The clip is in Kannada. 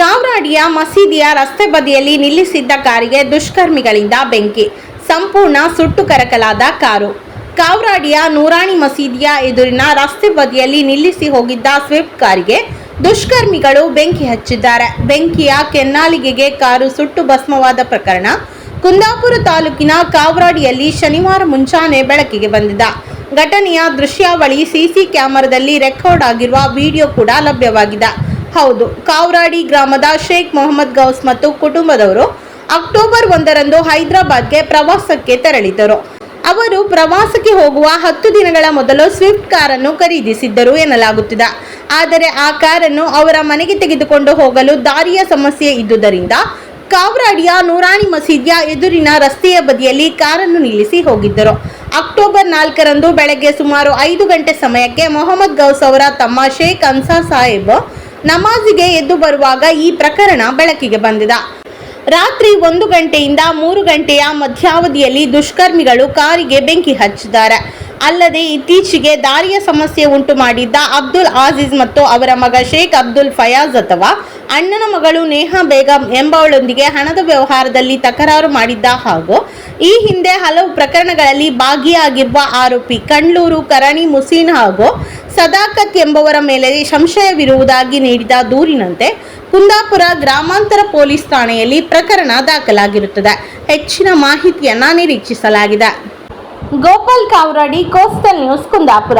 ಕಾಮರಾಡಿಯ ಮಸೀದಿಯ ರಸ್ತೆ ಬದಿಯಲ್ಲಿ ನಿಲ್ಲಿಸಿದ್ದ ಕಾರಿಗೆ ದುಷ್ಕರ್ಮಿಗಳಿಂದ ಬೆಂಕಿ. ಸಂಪೂರ್ಣ ಸುಟ್ಟು ಕರಕಲಾದ ಕಾರು. ಕಾವ್ರಾಡಿಯ ನೂರಾಣಿ ಮಸೀದಿಯ ಎದುರಿನ ರಸ್ತೆ ಬದಿಯಲ್ಲಿ ನಿಲ್ಲಿಸಿ ಹೋಗಿದ್ದ ಸ್ವಿಫ್ಟ್ ಕಾರಿಗೆ ದುಷ್ಕರ್ಮಿಗಳು ಬೆಂಕಿ ಹಚ್ಚಿದ್ದಾರೆ. ಬೆಂಕಿಯ ಕೆನ್ನಾಲಿಗೆಗೆ ಕಾರು ಸುಟ್ಟು ಭಸ್ಮವಾದ ಪ್ರಕರಣ. ಕುಂದಾಪುರ ತಾಲೂಕಿನ ಕಾವ್ರಾಡಿಯಲ್ಲಿ ಶನಿವಾರ ಮುಂಚಾನೆ ಬೆಳಕಿಗೆ ಬಂದಿದ್ದ ಘಟನೆಯ ದೃಶ್ಯಾವಳಿ ಸಿಸಿ ಕ್ಯಾಮೆರಾದಲ್ಲಿ ರೆಕಾರ್ಡ್ ಆಗಿರುವ ವಿಡಿಯೋ ಕೂಡ ಲಭ್ಯವಾಗಿದೆ. ಹೌದು. ಕಾವ್ರಾಡಿ ಗ್ರಾಮದ ಶೇಖ್ ಮೊಹಮ್ಮದ್ ಗೌಸ್ ಮತ್ತು ಕುಟುಂಬದವರು ಅಕ್ಟೋಬರ್ ಒಂದರಂದು ಹೈದರಾಬಾದ್ಗೆ ಪ್ರವಾಸಕ್ಕೆ ತೆರಳಿದ್ದರು. ಅವರು ಪ್ರವಾಸಕ್ಕೆ ಹೋಗುವ ಹತ್ತು ದಿನಗಳ ಮೊದಲು ಸ್ವಿಫ್ಟ್ ಕಾರನ್ನು ಖರೀದಿಸಿದ್ದರು ಎನ್ನಲಾಗುತ್ತಿದೆ. ಆದರೆ ಆ ಕಾರನ್ನು ಅವರ ಮನೆಗೆ ತೆಗೆದುಕೊಂಡು ಹೋಗಲು ದಾರಿಯ ಸಮಸ್ಯೆ ಇದ್ದುದರಿಂದ ಕಾವ್ರಾಡಿಯ ನೂರಾಣಿ ಮಸೀದಿಯ ಎದುರಿನ ರಸ್ತೆಯ ಬದಿಯಲ್ಲಿ ಕಾರನ್ನು ನಿಲ್ಲಿಸಿ ಹೋಗಿದ್ದರು. ಅಕ್ಟೋಬರ್ ನಾಲ್ಕರಂದು ಬೆಳಗ್ಗೆ ಸುಮಾರು ಐದು ಗಂಟೆ ಸಮಯಕ್ಕೆ ಮೊಹಮ್ಮದ್ ಗೌಸ್ ಅವರ ತಮ್ಮ ಶೇಖ್ ಅನ್ಸಾ ಸಾಹೇಬ್ ನಮಾಜಿಗೆ ಎದ್ದು ಬರುವಾಗ ಈ ಪ್ರಕರಣ ಬೆಳಕಿಗೆ ಬಂದಿದೆ. ರಾತ್ರಿ ಒಂದು ಗಂಟೆಯಿಂದ ಮೂರು ಗಂಟೆಯ ಮಧ್ಯಾವಧಿಯಲ್ಲಿ ದುಷ್ಕರ್ಮಿಗಳು ಕಾರಿಗೆ ಬೆಂಕಿ ಹಚ್ಚಿದ್ದಾರೆ. ಅಲ್ಲದೆ ಇತ್ತೀಚೆಗೆ ದಾರಿಯ ಸಮಸ್ಯೆ ಉಂಟು ಮಾಡಿದ್ದ ಅಬ್ದುಲ್ ಆಜೀಜ್ ಮತ್ತು ಅವರ ಮಗ ಶೇಖ್ ಅಬ್ದುಲ್ ಫಯಾಜ್ ಅಥವಾ ಅಣ್ಣನ ಮಗಳು ನೇಹಾ ಬೇಗಂ ಎಂಬವಳೊಂದಿಗೆ ಹಣದ ವ್ಯವಹಾರದಲ್ಲಿ ತಕರಾರು ಮಾಡಿದ್ದ ಹಾಗೂ ಈ ಹಿಂದೆ ಹಲವು ಪ್ರಕರಣಗಳಲ್ಲಿ ಭಾಗಿಯಾಗಿರುವ ಆರೋಪಿ ಕಂಡ್ಲೂರು ಕರಣಿ ಮುಸೀನ್ ಹಾಗೂ ಸದಾಕತ್ ಎಂಬವರ ಮೇಲೆ ಸಂಶಯವಿರುವುದಾಗಿ ನೀಡಿದ ದೂರಿನಂತೆ ಕುಂದಾಪುರ ಗ್ರಾಮಾಂತರ ಪೊಲೀಸ್ ಠಾಣೆಯಲ್ಲಿ ಪ್ರಕರಣ ದಾಖಲಾಗಿರುತ್ತದೆ. ಹೆಚ್ಚಿನ ಮಾಹಿತಿಯನ್ನ ನಿರೀಕ್ಷಿಸಲಾಗಿದೆ. Gopal Kavradi, coastal news, Kundapura.